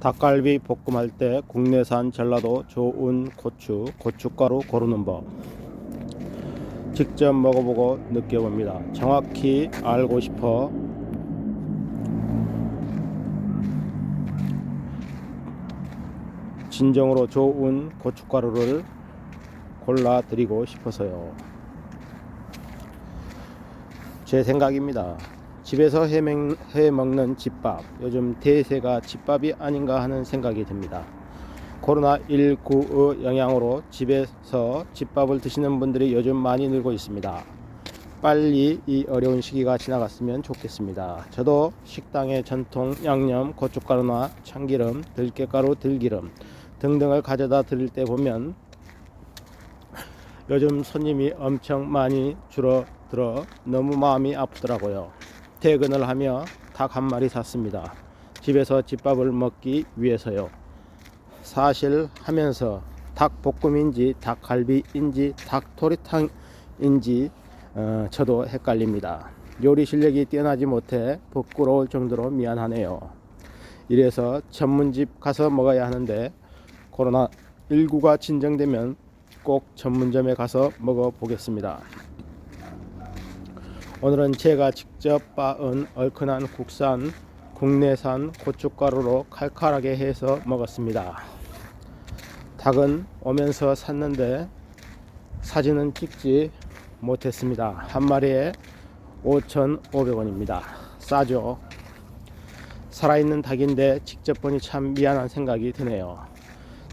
닭갈비 볶음할 때 국내산 전라도 좋은 고추, 고춧가루 고르는 법. 직접 먹어보고 느껴봅니다. 정확히 알고 싶어 진정으로 좋은 고춧가루를 골라 드리고 싶어서요. 제 생각입니다. 집에서 해, 먹, 해 먹는 집밥, 요즘 대세가 집밥이 아닌가 하는 생각이 듭니다. 코로나19의 영향으로 집에서 집밥을 드시는 분들이 요즘 많이 늘고 있습니다. 빨리 이 어려운 시기가 지나갔으면 좋겠습니다. 저도 식당의 전통 양념, 고춧가루나 참기름, 들깨가루, 들기름 등등을 가져다 드릴 때 보면 요즘 손님이 엄청 많이 줄어들어 너무 마음이 아프더라고요. 퇴근을 하며 닭 한 마리 샀습니다. 집에서 집밥을 먹기 위해서요. 사실 하면서 닭볶음인지 닭갈비인지 닭도리탕인지 어, 저도 헷갈립니다. 요리 실력이 뛰어나지 못해 부끄러울 정도로 미안하네요. 이래서 전문집 가서 먹어야 하는데 코로나 19가 진정되면 꼭 전문점에 가서 먹어보겠습니다. 오늘은 제가 직접 빻은 얼큰한 국산 국내산 고춧가루로 칼칼하게 해서 먹었습니다. 닭은 오면서 샀는데 사진은 찍지 못했습니다. 한 마리에 5,500원입니다. 싸죠? 살아있는 닭인데 직접 보니 참 미안한 생각이 드네요.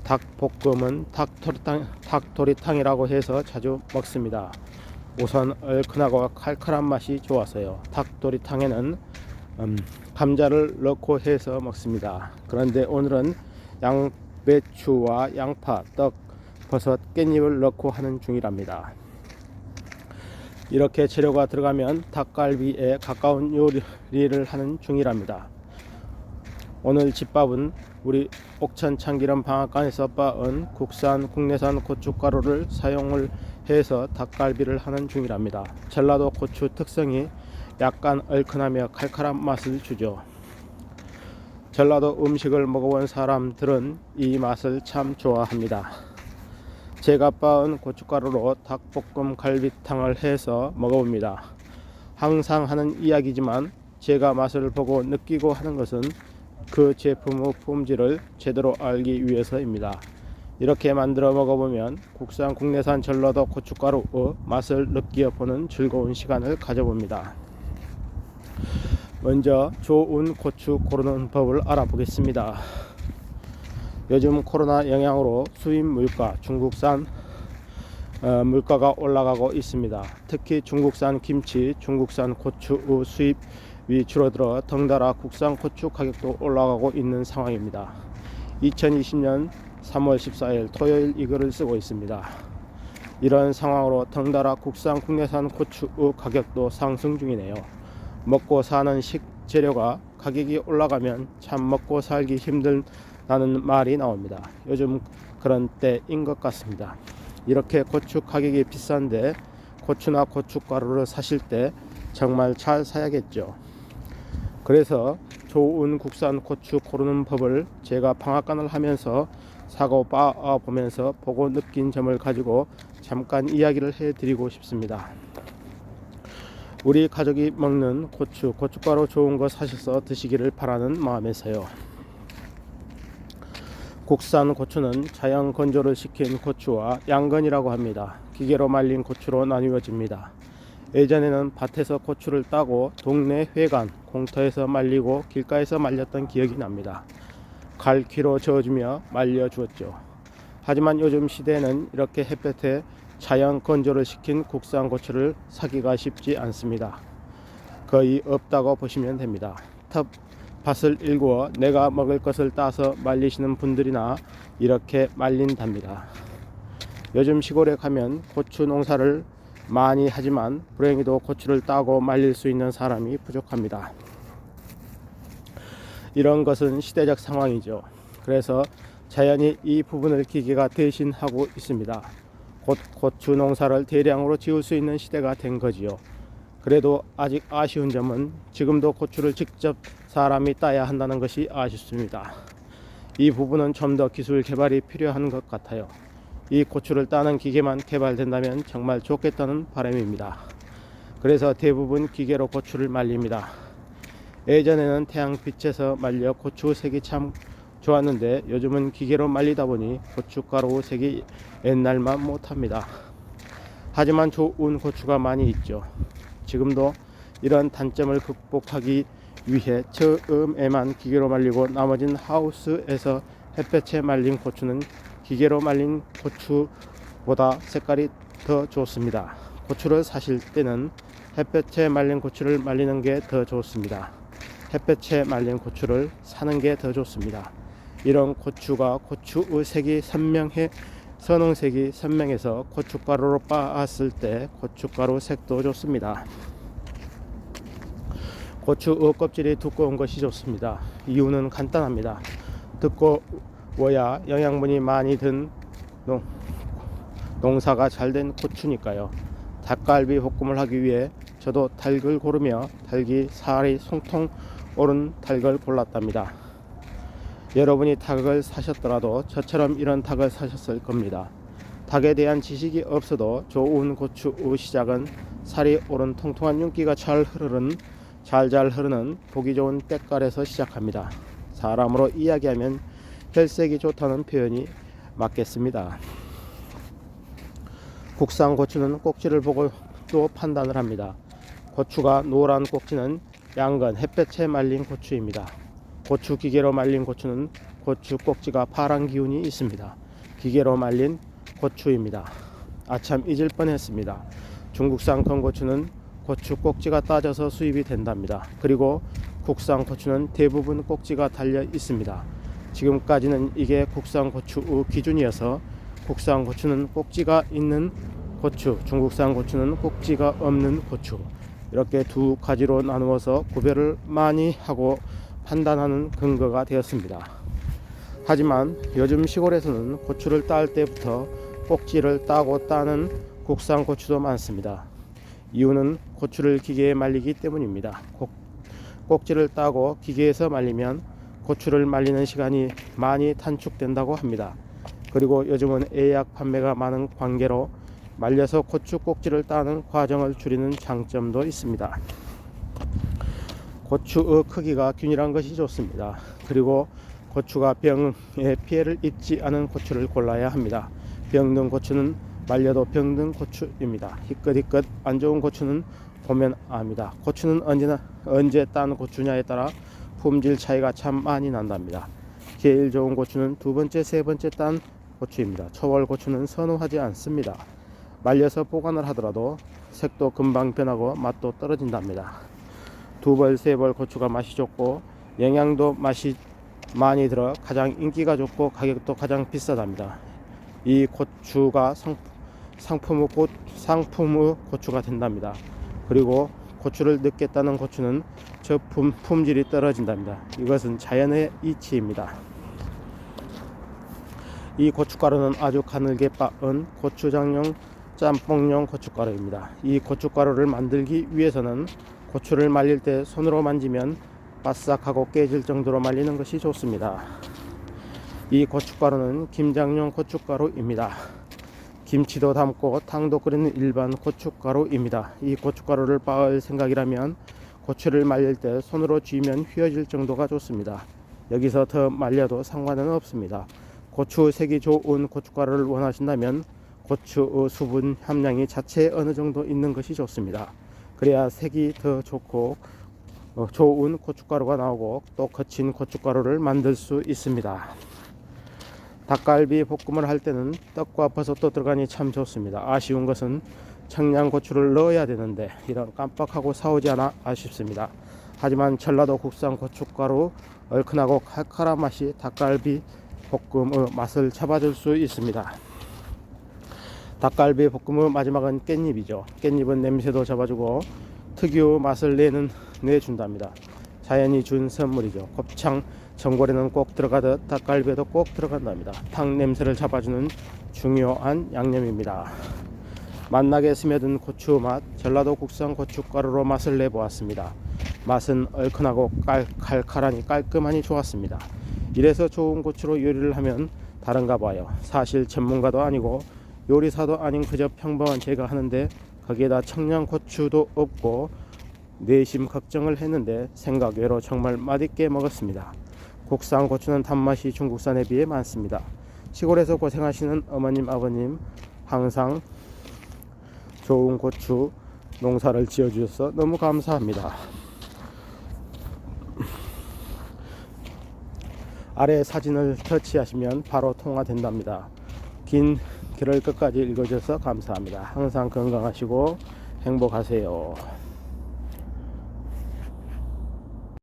닭볶음은 닭도리탕, 닭도리탕이라고 해서 자주 먹습니다. 우선 얼큰하고 칼칼한 맛이 좋아서요. 닭도리탕에는 음, 감자를 넣고 해서 먹습니다. 그런데 오늘은 양배추와 양파, 떡, 버섯, 깻잎을 넣고 하는 중이랍니다. 이렇게 재료가 들어가면 닭갈비에 가까운 요리를 하는 중이랍니다. 오늘 집밥은 우리 옥천 참기름 방앗간에서 빻은 국산 국내산 고춧가루를 사용을 해서 닭갈비를 하는 중이랍니다. 전라도 고추 특성이 약간 얼큰하며 칼칼한 맛을 주죠. 전라도 음식을 먹어본 사람들은 이 맛을 참 좋아합니다. 제가 빻은 고춧가루로 닭볶음 갈비탕을 해서 먹어봅니다. 항상 하는 이야기지만 제가 맛을 보고 느끼고 하는 것은 그 제품의 품질을 제대로 알기 위해서입니다. 이렇게 만들어 먹어보면 국산 국내산 전라도 고춧가루의 맛을 느껴보는 즐거운 시간을 가져봅니다. 먼저 좋은 고추 고르는 법을 알아보겠습니다. 요즘 코로나 영향으로 수입 물가, 중국산 어, 물가가 올라가고 있습니다. 특히 중국산 김치, 중국산 고추 수입 이 줄어들어 덩달아 국산 고추 가격도 올라가고 있는 상황입니다. 2020년 3월 14일 토요일 이 글을 쓰고 있습니다. 이런 상황으로 덩달아 국산 국내산 고추 가격도 상승 중이네요. 먹고 사는 식재료가 가격이 올라가면 참 먹고 살기 힘들다는 말이 나옵니다. 요즘 그런 때인 것 같습니다. 이렇게 고추 가격이 비싼데 고추나 고춧가루를 사실 때 정말 잘 사야겠죠. 그래서 좋은 국산 고추 고르는 법을 제가 방앗간을 하면서 사고 빠 보면서 보고 느낀 점을 가지고 잠깐 이야기를 해드리고 싶습니다. 우리 가족이 먹는 고추, 고춧가루 좋은 거 사셔서 드시기를 바라는 마음에서요. 국산 고추는 자연 건조를 시킨 고추와 양건이라고 합니다. 기계로 말린 고추로 나뉘어집니다. 예전에는 밭에서 고추를 따고 동네 회관, 공터에서 말리고 길가에서 말렸던 기억이 납니다. 갈퀴로 저어주며 말려 주었죠. 하지만 요즘 시대에는 이렇게 햇볕에 자연 건조를 시킨 국산 고추를 사기가 쉽지 않습니다. 거의 없다고 보시면 됩니다. 텃 밭을 일구어 내가 먹을 것을 따서 말리시는 분들이나 이렇게 말린답니다. 요즘 시골에 가면 고추 농사를 많이 하지만 불행히도 고추를 따고 말릴 수 있는 사람이 부족합니다. 이런 것은 시대적 상황이죠. 그래서 자연히 이 부분을 기계가 대신하고 있습니다. 곧 고추 농사를 대량으로 지을 수 있는 시대가 된 거지요. 그래도 아직 아쉬운 점은 지금도 고추를 직접 사람이 따야 한다는 것이 아쉽습니다. 이 부분은 좀 더 기술 개발이 필요한 것 같아요. 이 고추를 따는 기계만 개발된다면 정말 좋겠다는 바람입니다. 그래서 대부분 기계로 고추를 말립니다. 예전에는 태양빛에서 말려 고추 색이 참 좋았는데 요즘은 기계로 말리다 보니 고춧가루 색이 옛날만 못합니다. 하지만 좋은 고추가 많이 있죠. 지금도 이런 단점을 극복하기 위해 처음에만 기계로 말리고 나머진 하우스에서 햇볕에 말린 고추는 기계로 말린 고추보다 색깔이 더 좋습니다. 고추를 사실 때는 햇볕에 말린 고추를 말리는 게 더 좋습니다. 햇볕에 말린 고추를 사는 게 더 좋습니다. 이런 고추가 고추의 색이 선명해 선홍색이 선명해서 고춧가루로 빻았을 때 고춧가루 색도 좋습니다. 고추의 껍질이 두꺼운 것이 좋습니다. 이유는 간단합니다. 두꺼 워야 영양분이 많이 든 농, 농사가 잘 된 고추니까요. 닭갈비 볶음을 하기 위해 저도 닭을 고르며 닭이 살이 송통 오른 닭을 골랐답니다. 여러분이 닭을 사셨더라도 저처럼 이런 닭을 사셨을 겁니다. 닭에 대한 지식이 없어도 좋은 고추의 시작은 살이 오른 통통한 윤기가 잘 흐르는 잘잘 흐르는 보기 좋은 때깔에서 시작합니다. 사람으로 이야기하면 혈색이 좋다는 표현이 맞겠습니다. 국산 고추는 꼭지를 보고 또 판단을 합니다. 고추가 노란 꼭지는 양근 햇볕에 말린 고추입니다. 고추 기계로 말린 고추는 고추 꼭지가 파란 기운이 있습니다. 기계로 말린 고추입니다. 아참 잊을 뻔했습니다. 중국산 건고추는 고추 꼭지가 따져서 수입이 된답니다. 그리고 국산 고추는 대부분 꼭지가 달려 있습니다. 지금까지는 이게 국산 고추의 기준이어서 국산 고추는 꼭지가 있는 고추, 중국산 고추는 꼭지가 없는 고추 이렇게 두 가지로 나누어서 구별을 많이 하고 판단하는 근거가 되었습니다. 하지만 요즘 시골에서는 고추를 딸 때부터 꼭지를 따고 따는 국산 고추도 많습니다. 이유는 고추를 기계에 말리기 때문입니다. 꼭, 꼭지를 따고 기계에서 말리면 고추를 말리는 시간이 많이 단축된다고 합니다. 그리고 요즘은 예약 판매가 많은 관계로 말려서 고추 꼭지를 따는 과정을 줄이는 장점도 있습니다. 고추의 크기가 균일한 것이 좋습니다. 그리고 고추가 병에 피해를 입지 않은 고추를 골라야 합니다. 병든 고추는 말려도 병든 고추입니다. 희끗희끗 안 좋은 고추는 보면 압니다. 고추는 언제나 언제 딴 고추냐에 따라 품질 차이가 참 많이 난답니다. 제일 좋은 고추는 두 번째, 세 번째 딴 고추입니다. 초월 고추는 선호하지 않습니다. 말려서 보관을 하더라도 색도 금방 변하고 맛도 떨어진답니다. 두 벌, 세 벌 고추가 맛이 좋고 영양도 맛이 많이 들어 가장 인기가 좋고 가격도 가장 비싸답니다. 이 고추가 상, 상품의 고, 상품의 고추가 된답니다. 그리고 고추를 따는 고추는 저품 품질이 떨어진답니다. 이것은 자연의 이치입니다. 이 고춧가루는 아주 가늘게 빻은 고추장용 짬뽕용 고춧가루입니다. 이 고춧가루를 만들기 위해서는 고추를 말릴 때 손으로 만지면 바싹하고 깨질 정도로 말리는 것이 좋습니다. 이 고춧가루는 김장용 고춧가루입니다. 김치도 담고 탕도 끓이는 일반 고춧가루입니다. 이 고춧가루를 빻을 생각이라면 고추를 말릴 때 손으로 쥐면 휘어질 정도가 좋습니다. 여기서 더 말려도 상관은 없습니다. 고추 색이 좋은 고춧가루를 원하신다면 고추 수분 함량이 자체에 어느 정도 있는 것이 좋습니다. 그래야 색이 더 좋고 어, 좋은 고춧가루가 나오고 또 거친 고춧가루를 만들 수 있습니다. 닭갈비 볶음을 할 때는 떡과 버섯도 들어가니 참 좋습니다. 아쉬운 것은 청양고추를 넣어야 되는데 이런 깜빡하고 사오지 않아 아쉽습니다. 하지만 전라도 국산 고춧가루 얼큰하고 칼칼한 맛이 닭갈비 볶음의 맛을 잡아줄 수 있습니다. 닭갈비 볶음의 마지막은 깻잎이죠. 깻잎은 냄새도 잡아주고 특유 맛을 내는 내준답니다. 자연이 준 선물이죠. 곱창 전골에는 꼭 들어가듯 닭갈비에도 꼭 들어간답니다. 탕 냄새를 잡아주는 중요한 양념입니다. 맛나게 스며든 고추 맛 전라도 국산 고춧가루로 맛을 내보았습니다. 맛은 얼큰하고 깔, 칼칼하니 깔끔하니 좋았습니다. 이래서 좋은 고추로 요리를 하면 다른가 봐요. 사실 전문가도 아니고 요리사도 아닌 그저 평범한 제가 하는데 거기에다 청양고추도 없고 내심 걱정을 했는데 생각 외로 정말 맛있게 먹었습니다. 국산 고추는 단맛이 중국산에 비해 많습니다. 시골에서 고생하시는 어머님 아버님 항상 좋은 고추 농사를 지어주셔서 너무 감사합니다. 아래 사진을 터치하시면 바로 통화된답니다. 긴 글을 끝까지 읽어주셔서 감사합니다. 항상 건강하시고 행복하세요.